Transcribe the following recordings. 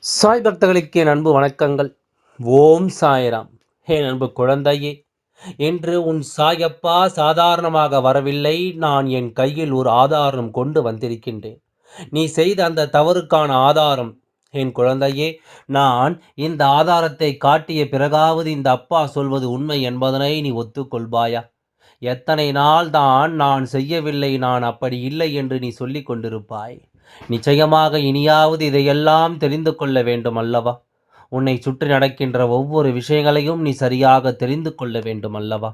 சாய் பக்தர்களுக்கு என் அன்பு வணக்கங்கள். ஓம் சாய்ராம். என் அன்பு குழந்தையே என்று உன் சாயப்பா சாதாரணமாக வரவில்லை. நான் என் கையில் ஒரு ஆதாரம் கொண்டு வந்திருக்கின்றேன். நீ செய்த அந்த தவறுக்கான ஆதாரம். என் குழந்தையே நான் இந்த ஆதாரத்தை காட்டிய பிறகாவது இந்த அப்பா சொல்வது உண்மை என்பதனை நீ ஒத்துக்கொள்வாயா? எத்தனை நாள் தான் நான் செய்யவில்லை நான் அப்படி இல்லை என்று நீ சொல்லிக் கொண்டிருப்பாய். நிச்சயமாக இனியாவது இதையெல்லாம் தெரிந்து கொள்ள வேண்டும் அல்லவா உன்னை சுற்றி நடக்கின்ற ஒவ்வொரு விஷயங்களையும் நீ சரியாக தெரிந்து கொள்ள வேண்டும் அல்லவா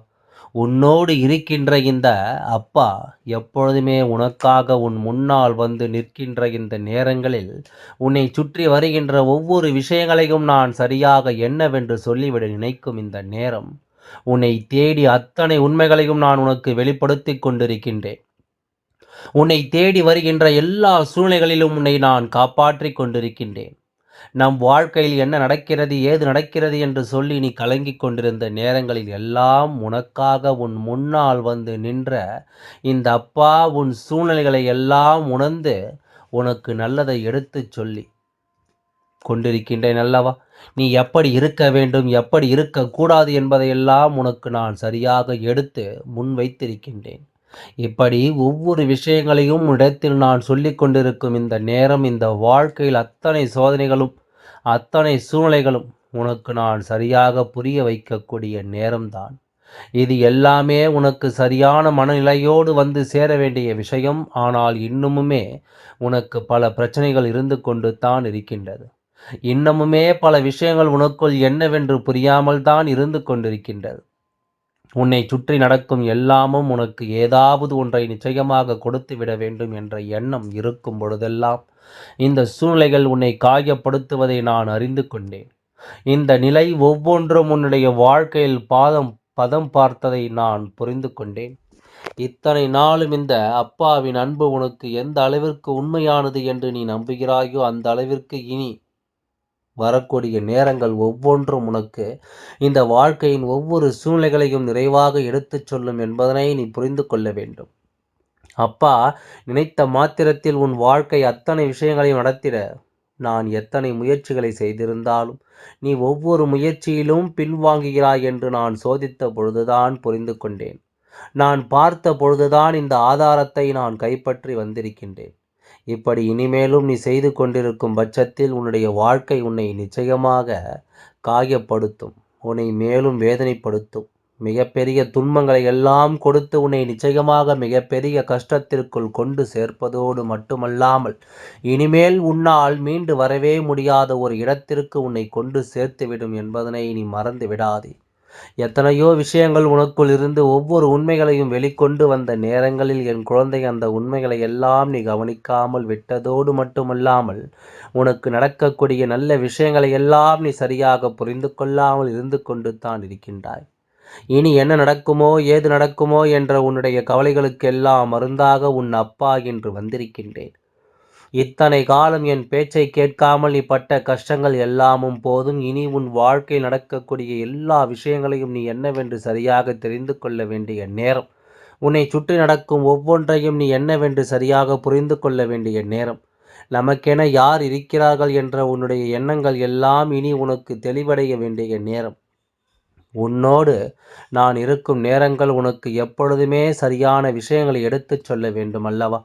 உன்னோடு இருக்கின்ற இந்த அப்பா எப்பொழுதுமே உனக்காக உன் முன்னால் வந்து நிற்கின்ற இந்த நேரங்களில் உன்னை சுற்றி வருகின்ற ஒவ்வொரு விஷயங்களையும் நான் சரியாக என்னவென்று சொல்லிவிட நினைக்கும் இந்த நேரம் உன்னை தேடி அத்தனை உண்மைகளையும் நான் உனக்கு வெளிப்படுத்தி கொண்டிருக்கின்றேன். உன்னை தேடி வருகின்ற எல்லா சூழ்நிலைகளிலும் உன்னை நான் காப்பாற்றி கொண்டிருக்கின்றேன். நம் வாழ்க்கையில் என்ன நடக்கிறது ஏது நடக்கிறது என்று சொல்லி நீ கலங்கிக் கொண்டிருந்த நேரங்களில் எல்லாம் உனக்காக உன் முன்னால் வந்து நின்ற இந்த அப்பா உன் சூழ்நிலைகளை எல்லாம் உணர்ந்து உனக்கு நல்லதை எடுத்துச் சொல்லி கொண்டிருக்கின்றேன் அல்லவா? நீ எப்படி இருக்க வேண்டும் எப்படி இருக்கக்கூடாது என்பதையெல்லாம் உனக்கு நான் சரியாக எடுத்து முன் வைத்திருக்கின்றேன் இப்படி ஒவ்வொரு விஷயங்களையும் இடத்தில் நான் சொல்லிக் கொண்டிருக்கும் இந்த நேரம் இந்த வாழ்க்கையில் அத்தனை சோதனைகளும் அத்தனை சூழ்நிலைகளும் உனக்கு நான் சரியாக புரிய வைக்கக்கூடிய நேரம்தான். இது எல்லாமே உனக்கு சரியான மனநிலையோடு வந்து சேர வேண்டிய விஷயம். ஆனால் இன்னுமுமே உனக்கு பல பிரச்சனைகள் இருந்து கொண்டு தான் இருக்கின்றது. இன்னமுமே பல விஷயங்கள் உனக்குள் என்னவென்று புரியாமல் தான் இருந்து கொண்டிருக்கின்றது. உன்னை சுற்றி நடக்கும் எல்லாமும் உனக்கு ஏதாவது ஒன்றை நிச்சயமாக கொடுத்து விட வேண்டும் என்ற எண்ணம் இருக்கும் பொழுதெல்லாம் இந்த சூழ்நிலைகள் உன்னை காயப்படுத்துவதை நான் அறிந்து கொண்டேன். இந்த நிலை ஒவ்வொன்றும் உன்னுடைய வாழ்க்கையில் பாதம் பதம் பார்த்ததை நான் புரிந்து கொண்டேன். இத்தனை நாளும் இந்த அப்பாவின் அன்பு உனக்கு எந்த அளவிற்கு உண்மையானது என்று நீ நம்புகிறாயோ அந்த அளவிற்கு இனி வரக்கூடிய நேரங்கள் ஒவ்வொன்றும் உனக்கு இந்த வாழ்க்கையின் ஒவ்வொரு சூழ்நிலைகளையும் நிறைவாக எடுத்துச் சொல்லும் என்பதனை நீ புரிந்து கொள்ள வேண்டும். அப்பா நினைத்த மாத்திரத்தில் உன் வாழ்க்கை அத்தனை விஷயங்களையும் நடத்திட. நான் எத்தனை முயற்சிகளை செய்திருந்தாலும் நீ ஒவ்வொரு முயற்சியிலும் பின்வாங்குகிறாய் என்று நான் சோதித்த பொழுதுதான் புரிந்து கொண்டேன். நான் பார்த்த பொழுதுதான் இந்த ஆதாரத்தை நான் கைப்பற்றி வந்திருக்கின்றேன். இப்படி இனிமேலும் நீ செய்து கொண்டிருக்கும் பட்சத்தில் உன்னுடைய வாழ்க்கை உன்னை நிச்சயமாக காயப்படுத்தும் உன்னை மேலும் வேதனைப்படுத்தும். மிகப்பெரிய துன்பங்களை எல்லாம் கொடுத்து உன்னை நிச்சயமாக மிகப்பெரிய கஷ்டத்திற்குள் கொண்டு சேர்ப்பதோடு மட்டுமல்லாமல் இனிமேல் உன்னால் மீண்டு வரவே முடியாத ஒரு இடத்திற்கு உன்னை கொண்டு சேர்த்துவிடும் என்பதனை நீ மறந்து விடாதே. எத்தனையோ விஷயங்கள் உனக்குள் இருந்து ஒவ்வொரு உண்மைகளையும் வெளிக்கொண்டு வந்த நேரங்களில் என் குழந்தை அந்த உண்மைகளை எல்லாம் நீ கவனிக்காமல் விட்டதோடு மட்டுமல்லாமல் உனக்கு நடக்கக்கூடிய நல்ல விஷயங்களை எல்லாம் நீ சரியாக புரிந்து கொள்ளாமல் இருந்து கொண்டு தான் இருக்கின்றாய். இனி என்ன நடக்குமோ ஏது நடக்குமோ என்ற உன்னுடைய கவலைகளுக்கெல்லாம் மருந்தாக உன் அப்பா என்று வந்திருக்கின்றேன். இத்தனை காலம் என் பேச்சை கேட்காமல் நீ பட்ட கஷ்டங்கள் எல்லாமும் போதும். இனி உன் வாழ்க்கையில் நடக்கக்கூடிய எல்லா விஷயங்களையும் நீ என்னவென்று சரியாக தெரிந்து கொள்ள வேண்டிய நேரம். உன்னை சுற்றி நடக்கும் ஒவ்வொன்றையும் நீ என்னவென்று சரியாக புரிந்து கொள்ள வேண்டிய நேரம். நமக்கென யார் இருக்கிறார்கள் என்ற உன்னுடைய எண்ணங்கள் எல்லாம் இனி உனக்கு தெளிவடைய வேண்டிய நேரம். உன்னோடு நான் இருக்கும் நேரங்கள் உனக்கு எப்பொழுதுமே சரியான விஷயங்களை எடுத்துச் சொல்ல வேண்டும் அல்லவா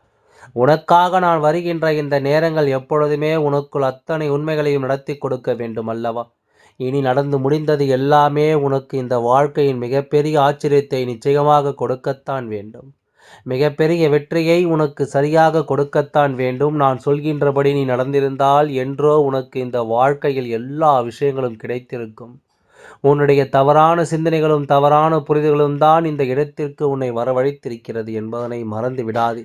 உனக்காக நான் வருகின்ற இந்த நேரங்கள் எப்பொழுதுமே உனக்குள் அத்தனை உண்மைகளையும் நடத்தி கொடுக்க வேண்டும் அல்லவா இனி நடந்து முடிந்தது எல்லாமே உனக்கு இந்த வாழ்க்கையின் மிகப்பெரிய ஆச்சரியத்தை நிச்சயமாக கொடுக்கத்தான் வேண்டும். மிகப்பெரிய வெற்றியை உனக்கு சரியாக கொடுக்கத்தான் வேண்டும். நான் சொல்கின்றபடி நீ நடந்திருந்தால் என்றோ உனக்கு இந்த வாழ்க்கையில் எல்லா விஷயங்களும் கிடைத்திருக்கும். உன்னுடைய தவறான சிந்தனைகளும் தவறான புரிதல்களும் தான் இந்த இடத்திற்கு உன்னை வரவழைத்திருக்கிறது என்பதனை மறந்து விடாதே.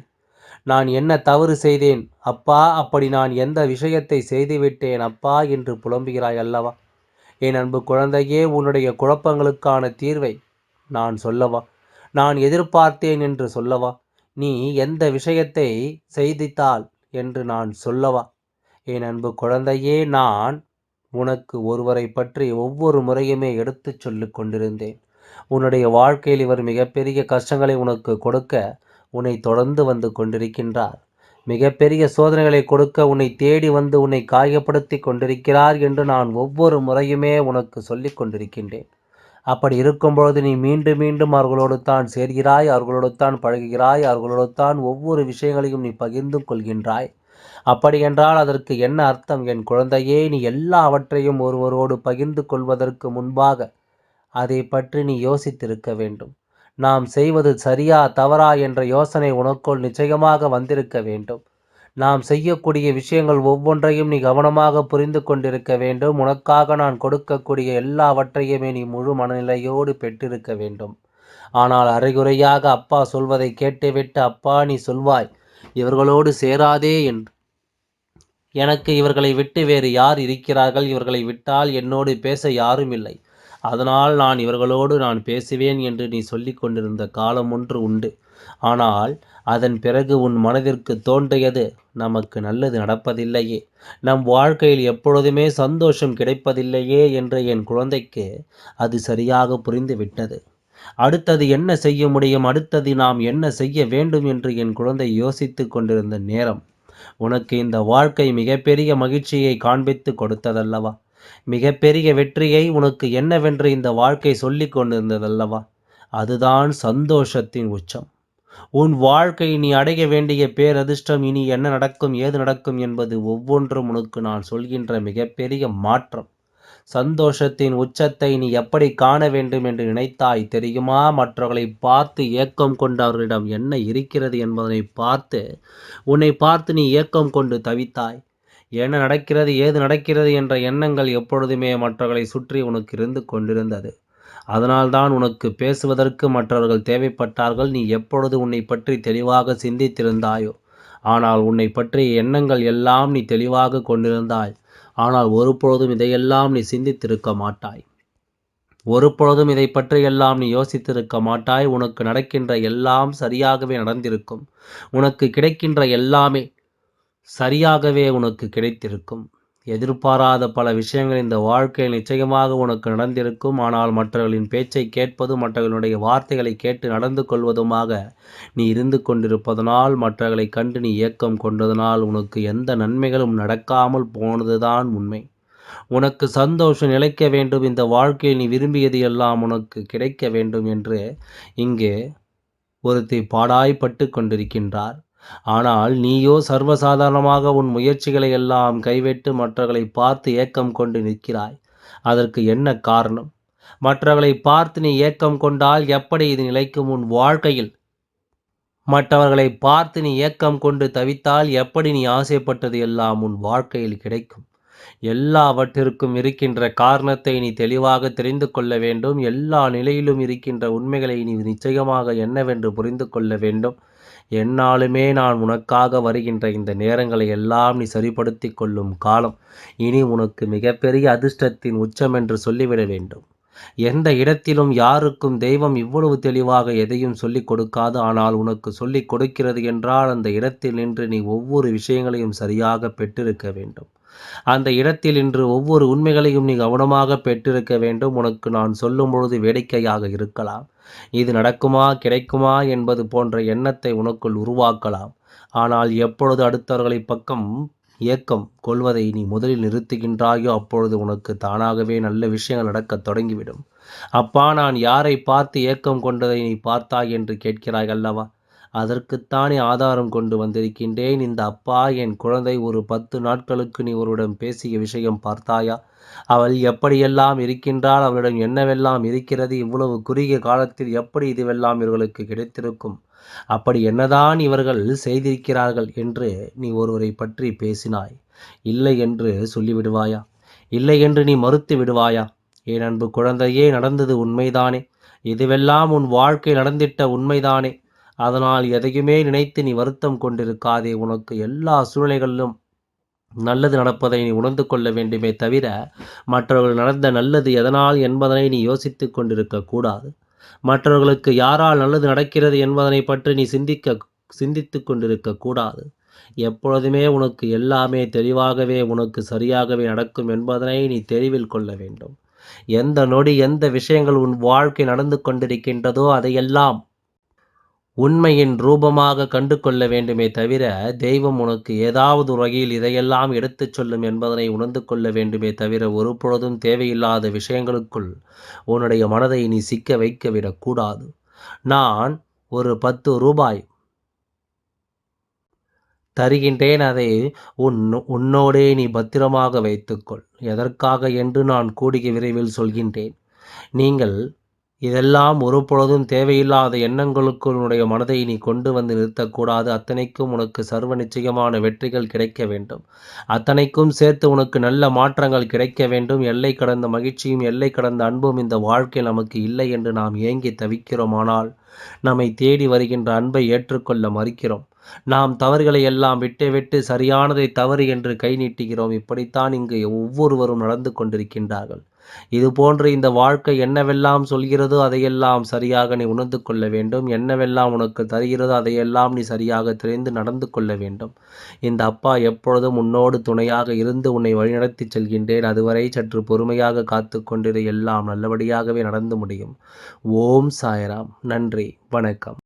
நான் என்ன தவறு செய்தேன்? அப்பா அப்படி நான் எந்த விஷயத்தை செய்துவிட்டேன்? அப்பா என்று புலம்புகிறாய் அல்லவா? என் அன்பு குழந்தையே உன்னுடைய குழப்பங்களுக்கான தீர்வை நான் சொல்லவா? நான் எதிர்பார்த்தேன் என்று சொல்லவா? நீ எந்த விஷயத்தை செய்தித்தாள் என்று நான் சொல்லவா? என் அன்பு குழந்தையே நான் உனக்கு ஒருவரை பற்றி ஒவ்வொரு முறையுமே எடுத்துச் சொல்லிக் கொண்டிருந்தேன். உன்னுடைய வாழ்க்கையில் இவர் மிகப்பெரிய கஷ்டங்களை உனக்கு கொடுக்க உன்னை தொடர்ந்து வந்து கொண்டிருக்கின்றார். மிகப்பெரிய சோதனைகளை கொடுக்க உன்னை தேடி வந்து உன்னை காயப்படுத்தி கொண்டிருக்கிறார் என்று நான் ஒவ்வொரு முறையுமே உனக்கு சொல்லிக் கொண்டிருக்கின்றேன். அப்படி இருக்கும்பொழுது நீ மீண்டும் மீண்டும் அவர்களோடு தான் சேர்கிறாய் அவர்களோடு தான் பழகுகிறாய் அவர்களோடு தான் ஒவ்வொரு விஷயங்களையும் நீ பகிர்ந்து கொள்கின்றாய். அப்படியென்றால் அதற்கு என்ன அர்த்தம்? என் குழந்தையே நீ எல்லாவற்றையும் ஒருவரோடு பகிர்ந்து கொள்வதற்கு முன்பாக அதை பற்றி நீ யோசித்திருக்க வேண்டும். நாம் செய்வது சரியா தவறா என்ற யோசனை உனக்குள் நிச்சயமாக வந்திருக்க வேண்டும். நாம் செய்யக்கூடிய விஷயங்கள் ஒவ்வொன்றையும் நீ கவனமாக புரிந்து கொண்டிருக்க வேண்டும். உனக்காக நான் கொடுக்கக்கூடிய எல்லாவற்றையுமே நீ முழு மனநிலையோடு பெற்றிருக்க வேண்டும். ஆனால் அரைகுறையாக அப்பா சொல்வதை கேட்டுவிட்டு அப்பா நீ சொல்வாய் இவர்களோடு சேராதே என்று. எனக்கு இவர்களை விட்டு வேறு யார் இருக்கிறார்கள்? இவர்களை விட்டால் என்னோடு பேச யாரும் இல்லை. அதனால் நான் இவர்களோடு நான் பேசுவேன் என்று நீ சொல்லிக் கொண்டிருந்த காலம் ஒன்று உண்டு. ஆனால் அதன் பிறகு உன் மனதிற்கு தோன்றியது நமக்கு நல்லது நடப்பதில்லையே. நம் வாழ்க்கையில் எப்பொழுதுமே சந்தோஷம் கிடைப்பதில்லையே என்ற என் குழந்தைக்கு அது சரியாக புரிந்துவிட்டது அடுத்தது என்ன செய்ய முடியும்? அடுத்தது நாம் என்ன செய்ய வேண்டும் என்று என் குழந்தை யோசித்து கொண்டிருந்த நேரம் உனக்கு இந்த வாழ்க்கை மிகப்பெரிய மகிழ்ச்சியை காண்பித்து கொடுத்ததல்லவா? மிகப்பெரிய வெற்றியை உனக்கு என்னவென்று இந்த வாழ்க்கை சொல்லிக் கொண்டிருந்ததல்லவா? அதுதான் சந்தோஷத்தின் உச்சம். உன் வாழ்க்கை நீ அடைய வேண்டிய பேரதிர்ஷ்டம் இனி என்ன நடக்கும் ஏது நடக்கும் என்பது ஒவ்வொன்றும் உனக்கு நான் சொல்கின்ற மிகப்பெரிய மாற்றம். சந்தோஷத்தின் உச்சத்தை நீ எப்படி காண வேண்டும் என்று நினைத்தாய் தெரியுமா? மற்றவர்களை பார்த்து ஏக்கம் கொண்டு அவர்களிடம் என்ன இருக்கிறது என்பதனை பார்த்து உன்னை பார்த்து நீ ஏக்கம் கொண்டு தவித்தாய். என்ன நடக்கிறது ஏது நடக்கிறது என்ற எண்ணங்கள் எப்பொழுதுமே மற்றவர்களை சுற்றி உனக்கு இருந்து கொண்டிருந்தது. அதனால்தான் உனக்கு பேசுவதற்கு மற்றவர்கள் தேவைப்பட்டார்கள். நீ எப்பொழுது உன்னை பற்றி தெளிவாக சிந்தித்திருந்தாயோ ஆனால் உன்னை பற்றிய எண்ணங்கள் எல்லாம் நீ தெளிவாக கொண்டிருந்தாய். ஆனால் ஒருபொழுதும் இதையெல்லாம் நீ சிந்தித்திருக்க மாட்டாய். ஒரு பொழுதும் இதை பற்றியெல்லாம் நீ யோசித்திருக்க மாட்டாய். உனக்கு நடக்கின்ற எல்லாம் சரியாகவே நடந்திருக்கும். உனக்கு கிடைக்கின்ற எல்லாமே சரியாகவே உனக்கு கிடைத்திருக்கும். எதிர்பாராத பல விஷயங்கள் இந்த வாழ்க்கையில் நிச்சயமாக உனக்கு நடந்திருக்கும். ஆனால் மற்றவர்களின் பேச்சை கேட்பதும் மற்றவர்களுடைய வார்த்தைகளை கேட்டு நடந்து கொள்வதுமாக நீ இருந்து கொண்டிருப்பதனால் மற்றவர்களை கண்டு நீ ஏக்கம் கொண்டதனால் உனக்கு எந்த நன்மைகளும் நடக்காமல் போனதுதான் உண்மை. உனக்கு சந்தோஷம் நிலைக்க வேண்டும். இந்த வாழ்க்கையில் நீ விரும்பியது எல்லாம் உனக்கு கிடைக்க வேண்டும் என்று இங்கே ஒருத்தி பாடாய்பட்டு கொண்டிருக்கின்றார். ஆனால் நீயோ சர்வசாதாரணமாக உன் முயற்சிகளை எல்லாம் கைவிட்டு மற்றவர்களை பார்த்து ஏக்கம் கொண்டு நிற்கிறாய். அதற்கு என்ன காரணம்? மற்றவர்களை பார்த்து நீ ஏக்கம் கொண்டால் எப்படி இது நிலைக்கும் உன் வாழ்க்கையில்? மற்றவர்களை பார்த்து நீ ஏக்கம் கொண்டு தவித்தால் எப்படி நீ ஆசைப்பட்டது எல்லாம் உன் வாழ்க்கையில் கிடைக்கும்? எல்லாவற்றிற்கும் இருக்கின்ற காரணத்தை நீ தெளிவாக தெரிந்து கொள்ள வேண்டும். எல்லா நிலையிலும் இருக்கின்ற உண்மைகளை நீ நிச்சயமாக என்னவென்று புரிந்து கொள்ள வேண்டும். என்னாலுமே நான் உனக்காக வருகின்ற இந்த நேரங்களை எல்லாம் நீ சரிப்படுத்தி கொள்ளும் காலம். இனி உனக்கு மிகப்பெரிய அதிர்ஷ்டத்தின் உச்சம் என்று சொல்லிவிட வேண்டும். எந்த இடத்திலும் யாருக்கும் தெய்வம் இவ்வளவு தெளிவாக எதையும் சொல்லிக் கொடுக்காது. ஆனால் உனக்கு சொல்லிக் கொடுக்கிறது என்றால் அந்த இடத்தில் நின்று நீ ஒவ்வொரு விஷயங்களையும் சரியாக பெற்றிருக்க வேண்டும். அந்த இடத்தில் இன்று ஒவ்வொரு உண்மைகளையும் நீ கவனமாக பெற்றிருக்க வேண்டும். உனக்கு நான் சொல்லும் பொழுது வேடிக்கையாக இருக்கலாம். இது நடக்குமா கிடைக்குமா என்பது போன்ற எண்ணத்தை உனக்குள் உருவாக்கலாம். ஆனால் எப்பொழுது அடுத்தவர்களை பக்கம் ஏக்கம் கொள்வதை நீ முதலில் நிறுத்துகின்றாயோ அப்பொழுது உனக்கு தானாகவே நல்ல விஷயங்கள் நடக்கத் தொடங்கிவிடும். அப்பா நான் யாரை பார்த்து ஏக்கம் கொண்டதை நீ பார்த்தாய் என்று கேட்கிறாய் அல்லவா? அதற்குத்தானே ஆதாரம் கொண்டு வந்திருக்கின்றேன். இந்த அப்பா என் குழந்தை ஒரு பத்து நாட்களுக்கு நீ ஒருவரிடம் பேசிய விஷயம் பார்த்தாயா? அவள் எப்படியெல்லாம் இருக்கின்றாள்? அவளிடம் என்னவெல்லாம் இருக்கிறது? இவ்வளவு குறுகிய காலத்தில் எப்படி இதுவெல்லாம் இவர்களுக்கு கிடைத்திருக்கும்? அப்படி என்னதான் இவர்கள் செய்திருக்கிறார்கள் என்று நீ ஒருவரை பற்றி பேசினாய். இல்லை என்று சொல்லிவிடுவாயா? இல்லை என்று நீ மறுத்து விடுவாயா? என் அன்பு குழந்தையே நடந்தது உண்மைதானே? இதுவெல்லாம் உன் வாழ்க்கை நடந்திட்ட உண்மைதானே? அதனால் எதையுமே நினைத்து நீ வருத்தம் கொண்டிருக்காதே. உனக்கு எல்லா சூழ்நிலைகளிலும் நல்லது நடப்பதை நீ உணர்ந்து கொள்ள வேண்டுமே தவிர மற்றவர்கள் நடந்த நல்லது எதனால் என்பதனை நீ யோசித்து கொண்டிருக்க கூடாது. மற்றவர்களுக்கு யாரால் நல்லது நடக்கிறது என்பதனை பற்றி நீ சிந்திக்க சிந்தித்து கொண்டிருக்க கூடாது. எப்பொழுதுமே உனக்கு எல்லாமே தெளிவாகவே உனக்கு சரியாகவே நடக்கும் என்பதனை நீ தெளிவில் கொள்ள வேண்டும். எந்த நொடி எந்த விஷயங்கள் உன் வாழ்க்கை நடந்து கொண்டிருக்கின்றதோ அதையெல்லாம் உண்மையின் ரூபமாக கண்டு கொள்ள வேண்டுமே தவிர தெய்வம் உனக்கு ஏதாவது வகையில் இதையெல்லாம் எடுத்துச் சொல்லும் என்பதனை உணர்ந்து கொள்ள வேண்டுமே தவிர ஒரு பொழுதும் தேவையில்லாத விஷயங்களுக்குள் உன்னுடைய மனதை நீ சிக்க வைக்க விடக்கூடாது நான் ஒரு பத்து ரூபாய் தருகின்றேன் அதை உன் உன்னோடே நீ பத்திரமாக வைத்துக்கொள் எதற்காக என்று நான் கூடிய விரைவில் சொல்கின்றேன். நீங்கள் இதெல்லாம் ஒருபொழுதும் தேவையில்லாத எண்ணங்களுக்குள் உன்னுடைய மனதை நீ கொண்டு வந்து நிறுத்தக்கூடாது. அத்தனைக்கும் உனக்கு சர்வ நிச்சயமான வெற்றிகள் கிடைக்க வேண்டும். அத்தனைக்கும் சேர்த்து உனக்கு நல்ல மாற்றங்கள் கிடைக்க வேண்டும். எல்லை கடந்த மகிழ்ச்சியும் எல்லை கடந்த அன்பும் இந்த வாழ்க்கையில் நமக்கு இல்லை என்று நாம் ஏங்கி தவிக்கிறோம் ஆனால் நம்மை தேடி வருகின்ற அன்பை ஏற்றுக்கொள்ள மறுக்கிறோம். நாம் தவறுகளை எல்லாம் விட்டு விட்டு சரியானதை தவறு என்று கை நீட்டுகிறோம். இப்படித்தான் இங்கு ஒவ்வொருவரும் நடந்து கொண்டிருக்கின்றார்கள். இது போன்று இந்த வாழ்க்கை என்னவெல்லாம் சொல்கிறதோ அதையெல்லாம் சரியாக நீ உணர்ந்து கொள்ள வேண்டும். என்னவெல்லாம் உனக்கு தருகிறதோ அதையெல்லாம் நீ சரியாக தெரிந்து நடந்து கொள்ள வேண்டும். இந்த அப்பா எப்பொழுதும் உன்னோடு துணையாக இருந்து உன்னை வழிநடத்தி செல்கின்றேன். அதுவரை சற்று பொறுமையாக காத்து கொண்டிரு. எல்லாம் நல்லபடியாகவே நடந்து முடியும். ஓம் சாய்ராம். நன்றி. வணக்கம்.